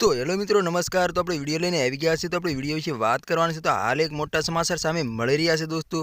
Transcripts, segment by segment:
તો હેલો મિત્રો, નમસ્કાર. તો આપણે વીડિયો લઈને આવી ગયા છે તો આપણે વીડિયો વિશે વાત કરવાની છે. તો હાલ એક મોટા સમાચાર સામે મળી રહ્યા છે દોસ્તો.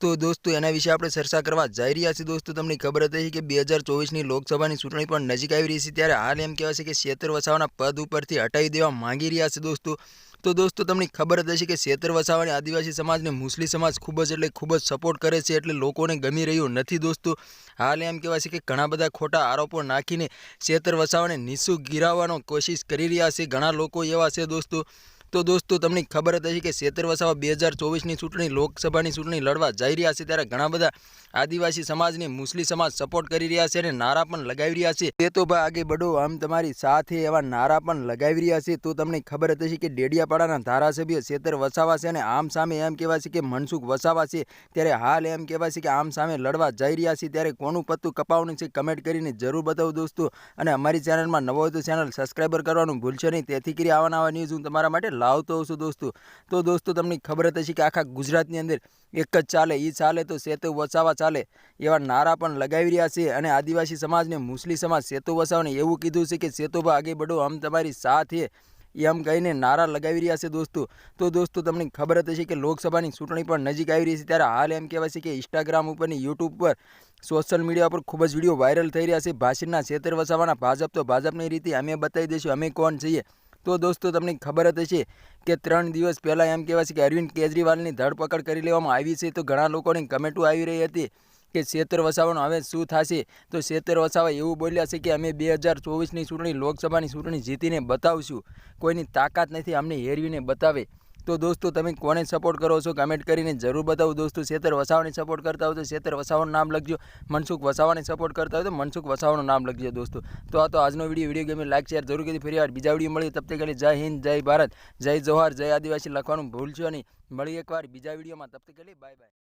તો દોસ્તો, એના વિશે આપણે ચર્ચા કરવા જઈ રહ્યા છીએ દોસ્તો. તમને ખબર હતી કે બે હજાર ચોવીસની લોકસભાની ચૂંટણી પણ નજીક આવી રહી છે. ત્યારે હાલ એમ કહેવાય છે કે ક્ષેત્ર વસાવાના પદ ઉપરથી હટાવી દેવા માંગી રહ્યા છે દોસ્તો. તો દોસ્તો, તમને ખબર જ હશે કે શેતર વસાવાની આદિવાસી સમાજને મુસ્લિમ સમાજ ખૂબ જ એટલે ખૂબ જ સપોર્ટ કરે છે એટલે લોકોને ગમી રહ્યું નથી દોસ્તો. હાલ એમ કહેવાય છે કે ઘણા બધા ખોટા આરોપો નાખીને શેતર વસાવાને નિઃશુલ્ક ગિરાવવાનો કોશિશ કરી રહ્યા છે. ઘણા લોકો એવા છે દોસ્તો તો દોસ્તો, તમને ખબર હશે કે શેતર વસાવા બે હજાર ચોવીસની ચૂંટણી, લોકસભાની ચૂંટણી લડવા જઈ રહ્યા છે ત્યારે ઘણા બધા આદિવાસી સમાજને મુસ્લિમ સમાજ સપોર્ટ કરી રહ્યા છે અને નારા પણ લગાવી રહ્યા છે. તે તો ભાઈ આગે બડો આમ તમારી સાથે એવા નારા પણ લગાવી રહ્યા છે. તો તમને ખબર હશે કે ડેડિયાપાડાના ધારાસભ્ય શેતર વસાવા છે અને આમ સામે એમ કહેવાય છે કે મનસુખ વસાવા છે. ત્યારે હાલ એમ કહેવાય છે કે આમ સામે લડવા જઈ રહ્યા છે. ત્યારે કોનું પત્તું કપાવવાનું છે કમેન્ટ કરીને જરૂર બતાવો દોસ્તો. અને અમારી ચેનલમાં નવો હોય તો ચેનલ સબસ્ક્રાઈબર કરવાનું ભૂલશો નહીં. તેથી કરી આવા ન્યૂઝ હું તમારા માટે લાવતો હોઉં છું દોસ્તો? તો દોસ્તો તમને ખબર જ હશે કે આખા ગુજરાતની અંદર એક જ ચાલે એ ચાલે તો સેતુ વસાવા ચાલે. એવા નારા પણ લગાવી રહ્યા છે અને આદિવાસી સમાજને મુસ્લિમ સમાજ સેતુ વસાવાને એવું કીધું છે કે સેતુભા આગે બઢો આમ તમારી સાથે એમ કહીને નારા લગાવી રહ્યા છે દોસ્તો. તો દોસ્તો તમને ખબર જ હશે કે લોકસભાની ચૂંટણી પણ નજીક આવી રહી છે ત્યારે હાલ એમ કહેવાય છે કે ઇન્સ્ટાગ્રામ ઉપરની યુટ્યુબ પર સોશિયલ મીડિયા પર ખૂબ જ વીડિયો વાયરલ થઈ રહ્યા છે. ભાષણના છેતર વસાવાના ભાજપ તો ભાજપની રીતે અમે બતાવી દઈશું, અમે કોણ છીએ? તો દોસ્તો, તમને ખબર જ હશે કે ત્રણ દિવસ પહેલાં એમ કહેવાય છે કે અરવિંદ કેજરીવાલની ધરપકડ કરી લેવામાં આવી છે. તો ઘણા લોકોની કમેન્ટો આવી રહી હતી કે શેતર વસાવાનું હવે શું થશે? તો શેતર વસાવા એવું બોલ્યા છે કે અમે બે હજાર ચોવીસની ચૂંટણી, લોકસભાની ચૂંટણી જીતીને બતાવશું. કોઈની તાકાત નથી અમને હેરવીને બતાવે. તો દોસ્તો, તમે કોને સપોર્ટ કરો છો? કમેન્ટ કરીને જરૂર બતાવો દોસ્તો. શેતર વસાવાને સપોર્ટ કરતા હોય તો શેતર વસાવાનું નામ લખજો. મનસુખ વસાવાને સપોર્ટ કરતા હોય તો મનસુખ વસાવાનું નામ લખજો દોસ્તો. તો આ તો આજનો વીડિયો વીડિયો ગમે લાઈક શેર જરૂર કરી. ફરી વાર બીજા વીડિયો મળીએ. તબ તક જય હિન્દ, જય ભારત, જય જોહાર, જય આદિવાસી લખવાનું ભૂલશો નહીં. મળી એકવાર બીજા વિડીયોમાં તબ તક બાય બાય